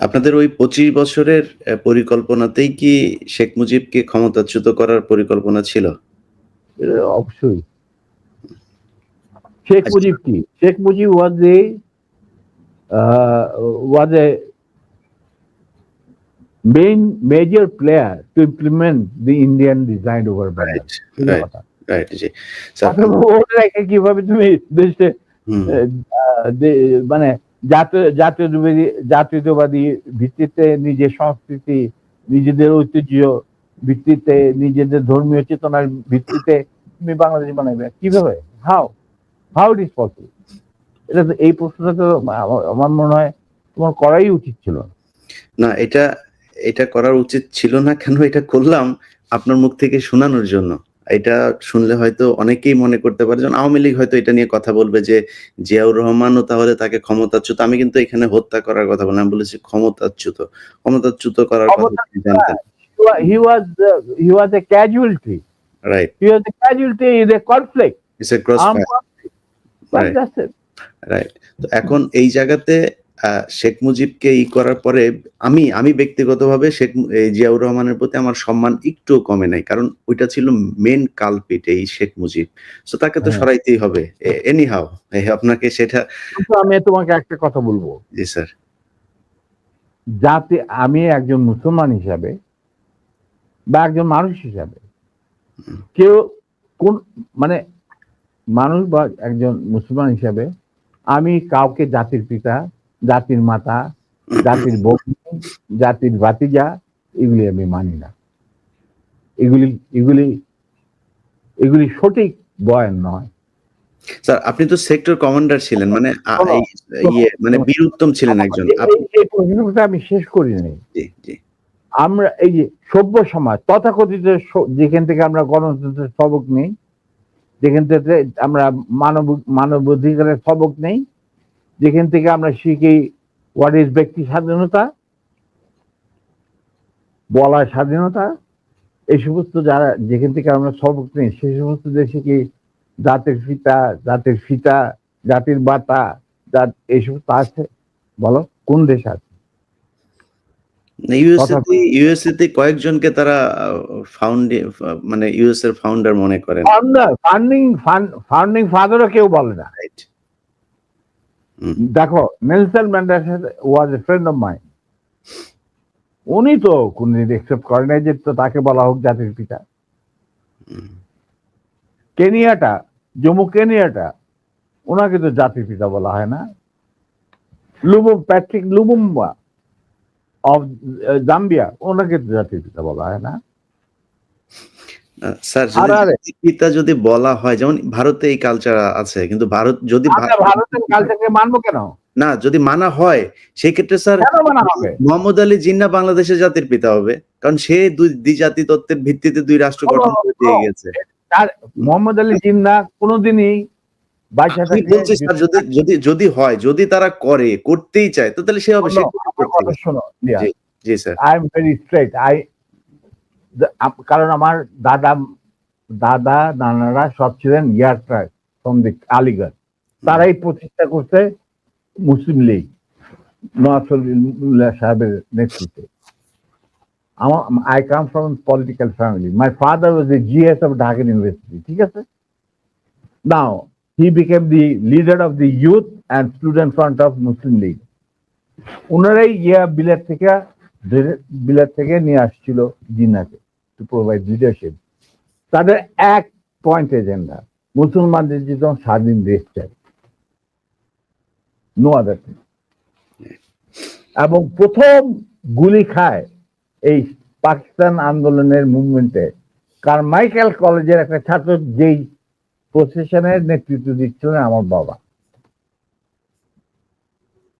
আপনাদের ওই পঁচিশ বছরের পরিকল্পনাতেই কি শেখ মুজিবকে ক্ষমতাচ্যুত করার পরিকল্পনা ছিল? অবশ্যই। শেখ আচ্ছা। মুজিব কি? Sheikh Mujib was a was a main major player to implement the Indian design over right right জি। কীভাবে তুমি দেশে মানে জাতীয়তাবাদী জাতীয়তাবাদী ভিত্তিতে নিজের সংস্কৃতি, নিজেদের ঐতিহ্য ভিত্তিতে, নিজেদের ধর্মীয় চেতনার ভিত্তিতে তুমি বাংলাদেশ বানাবে কীভাবে? How how it is possible এটা এই প্রশ্নটা তো আমার- মনে হয় তোমার করাই উচিত ছিল। না, এটা এটা করার উচিত ছিল না কেন? এটা করলাম আপনার মুখ থেকে শোনানোর জন্য। এটা শুনলে হয়তো অনেকেই মনে করতে পারে যেমন আওয়ামী লীগ হয়তো এটা নিয়ে কথা বলবে যে জিয়াউর রহমানও তাহলে তাকে ক্ষমতাচ্যুত। আমি কিন্তু এখানে হত্যা করার কথা বললাম আমি বলেছি ক্ষমতাচ্যুত। ক্ষমতাচ্যুত করার কথা তিনি জানতেন। He was uh, he was a casualty. Right He was a casualty in a conflict. It's a cross Armed Right. Right তো এখন এই জায়গাতে শেখ মুজিবকে ই করার পরে আমি আমি ব্যক্তিগতভাবে শেখ জিয়াউর রহমানের প্রতি আমার সম্মান একটু কমে নাই। কারণ ওইটা ছিল মেন কালপিট এই শেখ মুজিব। তো তাকে তো হ্যাঁ। সরাইতেই হবে। এনি হাও আপনাকে সেটা আমি তোমাকে একটা কথা বলব। জি স্যার। যাতে আমি একজন মুসলমান হিসাবে বা একজন মানুষ হিসাবে কেউ কোন মানে মানুষ বা একজন মুসলমান হিসাবে আমি কাউকে জাতির পিতা জাতির মাতা জাতির বন্ধু জাতির ভাতিজা এগুলি আমি মানি না। এগুলি এগুলি এগুলি সঠিক বয়ান নয়। স্যার আপনি তো সেক্টর কমান্ডার ছিলেন মানে ইয়ে মানে বীর উত্তম ছিলেন একজন। আমি শেষ করি নাই আমরা এই যে সভ্য সমাজ তথাকথিত যেখান থেকে আমরা গণতন্ত্রের সবক নেই যেখান থেকে আমরা মানব মানবাধিকারের সবক নেই যেখান থেকে আমরা শিখি হোয়াট ইজ ব্যক্তি স্বাধীনতা বলার স্বাধীনতা এই সমস্ত যারা যেখান থেকে আমরা সবক নেই সেই সমস্ত দেশে কি জাতির ফিতা জাতির ফিতা জাতির বাতা জাত এই সমস্ত আছে। বলো কোন দেশ আছে? ইউএসএতে ইউএসএতে কয়েকজনকে তারা ফাউন্ডে মানে ইউএস এর ফাউন্ডার মনে করেন। ফাউন্ডার ফান্ডিং ফাউন্ডিং ফাদারও কেউ বলে না। দেখো, Nelson Mandela was a friend of mine উনি তো কোনদিন একসেপ্ট করে নাই যে তো তাকে বলা হোক জাতির পিতা। কেনিয়াটা, জম্মু কেনিয়াটা ওনাকে তো জাতির পিতা বলা হয় না। লুবুম, প্যাট্রিক লুবুম্বা অফ জাম্বিয়া ওনাকে তো জাতির পিতা বলা হয় না। স্যার আর পিতা যদি বলা হয় যেমন ভারতে এই কালচার আছে কিন্তু ভারত যদি ভারতের কালচারকে মানবো কেন? না যদি মানা হয় সেই ক্ষেত্রে স্যার মোহাম্মদ আলী জিন্না বাংলাদেশের জাতির পিতা হবে কারণ সে দুই দ্বিজাতি তত্ত্বের ভিত্তিতে দুই রাষ্ট্র গঠন দিয়ে গেছে। তার মোহাম্মদ আলী জিন্না কোনোদিনই যদি যদি যদি হয় যদি তারা করে করতেই চায় তো তাহলে সে হবে। জি sir. I am very straight I কারণ আমার দাদা দাদা নানারা সব ছিলেন ইয়ারট্রাক দি আলিগড়। তারাই প্রতিষ্ঠা করতে মুসলিম লীগ নওয়াজুল্লাহ সাহেবের নেতৃত্বে। আমার I come from political family my father was a GS of Dhaka University ঠিক আছে? Now he became the leader of the youth and student front of Muslim League ওনারাই ইয়া বিলেট থেকে বিলেট থেকে নিয়ে আসছিল জিন্নাকে। টু প্রোভাইড লিডারশিপ তাদের এক পয়েন্ট এজেন্ডা মুসলমানদের যেন স্বাধীন দেশ চাই। নো আদার এবং প্রথম গুলি খায় এই পাকিস্তান আন্দোলনের মুভমেন্টে কারমাইকেল কলেজের একটা ছাত্র যেই প্রসেশনের নেতৃত্ব দিচ্ছিলেন আমার বাবা।